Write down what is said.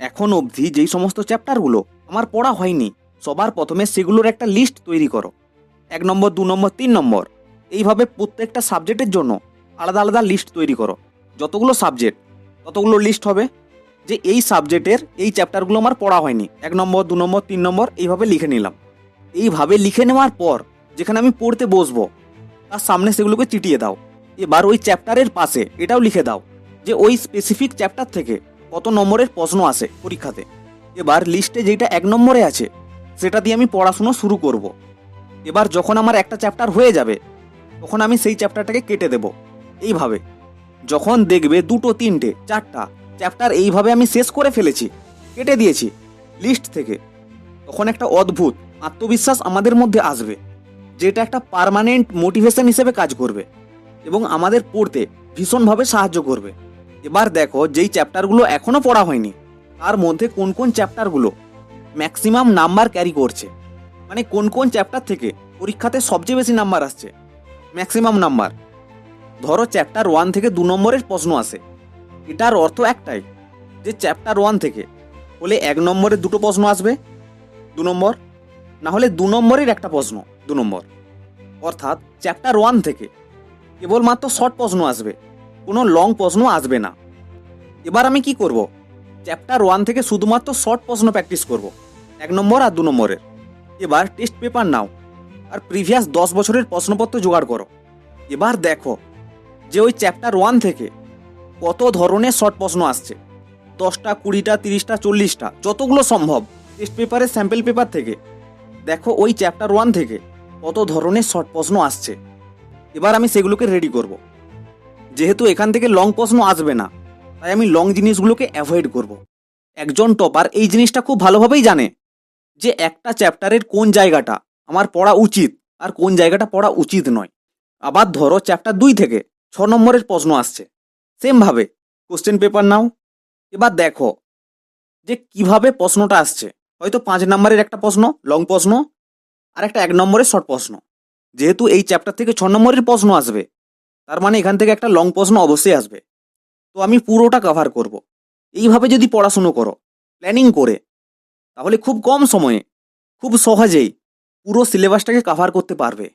এখন অবধি যেই সমস্ত চ্যাপ্টারগুলো আমার পড়া হয়নি, সবার প্রথমে সেগুলোর একটা লিস্ট তৈরি করো। এক নম্বর, দু নম্বর, তিন নম্বর। এইভাবে প্রত্যেকটা সাবজেক্টের জন্য আলাদা আলাদা লিস্ট তৈরি করো। যতগুলো সাবজেক্ট, ততগুলো লিস্ট হবে যে এই সাবজেক্টের এই চ্যাপ্টারগুলো আমার পড়া হয়নি। এক নম্বর, দু নম্বর, তিন নম্বর, এইভাবে লিখে নিলাম। এইভাবে লিখে নেওয়ার পর যেখানে আমি পড়তে বসবো, তার সামনে সেগুলোকে চিটিয়ে দাও। এবার ওই চ্যাপ্টারের পাশে এটাও লিখে দাও যে ওই স্পেসিফিক চ্যাপ্টার থেকে কত নম্বরের প্রশ্ন আসে পরীক্ষাতে। এবার লিস্টে যেটা এক নম্বরে আছে, সেটা দিয়ে আমি পড়াশুনো শুরু করব। এবার যখন আমার একটা চ্যাপ্টার হয়ে যাবে, তখন আমি সেই চ্যাপ্টারটাকে কেটে দেব। এইভাবে। যখন দেখবে দুটো, তিনটে, চারটা চ্যাপ্টার এইভাবে আমি শেষ করে ফেলেছি, কেটে দিয়েছি লিস্ট থেকে, তখন একটা অদ্ভুত আত্মবিশ্বাস আমাদের মধ্যে আসবে, যেটা একটা পার্মানেন্ট মোটিভেশন হিসেবে কাজ করবে এবং আমাদের পড়তে ভীষণভাবে সাহায্য করবে। এবার দেখো যেই চ্যাপ্টারগুলো এখনও পড়া হয়নি, তার মধ্যে কোন কোন চ্যাপ্টারগুলো ম্যাক্সিমাম নাম্বার ক্যারি করছে? মানে কোন কোন চ্যাপ্টার থেকে পরীক্ষাতে সবচেয়ে বেশি নাম্বার আসছে? ম্যাক্সিমাম নাম্বার ধরো চ্যাপ্টার ওয়ান থেকে দু নম্বরের প্রশ্ন আসে। এটার অর্থ একটাই যে চ্যাপ্টার ওয়ান থেকে হলে এক নম্বরের দুটো প্রশ্ন আসবে, দু নম্বর। না হলে দু নম্বরের একটা প্রশ্ন, দু নম্বর। অর্থাৎ চ্যাপ্টার ওয়ান থেকে কেবলমাত্র শর্ট প্রশ্ন আসবে। কোনো লং প্রশ্ন আসবে না। এবার আমি কি করব? চ্যাপ্টার ওয়ান থেকে শুধুমাত্র শর্ট প্রশ্ন প্র্যাকটিস করব। এক নম্বর আর দু নম্বরের। এবার টেস্ট পেপার নাও, আর প্রিভিয়াস দশ বছরের প্রশ্নপত্র জোগাড় করো। এবার দেখো যে ওই চ্যাপ্টার ওয়ান থেকে কত ধরনের শর্ট প্রশ্ন আসছে। দশটা, কুড়িটা, তিরিশটা, চল্লিশটা, যতগুলো সম্ভব টেস্ট পেপারের স্যাম্পল পেপার থেকে দেখো ওই চ্যাপ্টার ওয়ান থেকে কত ধরনের শর্ট প্রশ্ন আসছে। এবার আমি সেগুলোকে রেডি করব। যেহেতু এখান থেকে লং প্রশ্ন আসবে না, তাই আমি লং জিনিসগুলোকে অ্যাভয়েড করব। একজন টপার এই জিনিসটা খুব ভালোভাবেই জানে যে একটা চ্যাপ্টারের কোন জায়গাটা আমার পড়া উচিত আর কোন জায়গাটা পড়া উচিত নয়। আবার ধরো চ্যাপ্টার দুই থেকে ছ নম্বরের প্রশ্ন আসছে। সেমভাবে কোশ্চেন পেপার নাও। এবার দেখো যে কীভাবে প্রশ্নটা আসছে। হয়তো পাঁচ নম্বরের একটা প্রশ্ন লং প্রশ্ন, আর একটা এক নম্বরের শর্ট প্রশ্ন। যেহেতু এই চ্যাপ্টার থেকে ছ নম্বরের প্রশ্ন আসবে তার মানে এখান থেকে একটা লং প্রশ্ন অবশ্যই আসবে। তো আমি পুরোটা কাভার করব। এইভাবে যদি পড়াশুনো করো প্ল্যানিং করে, তাহলে খুব কম সময়ে, খুব সহজেই পুরো সিলেবাসটাকে কাভার করতে পারবে।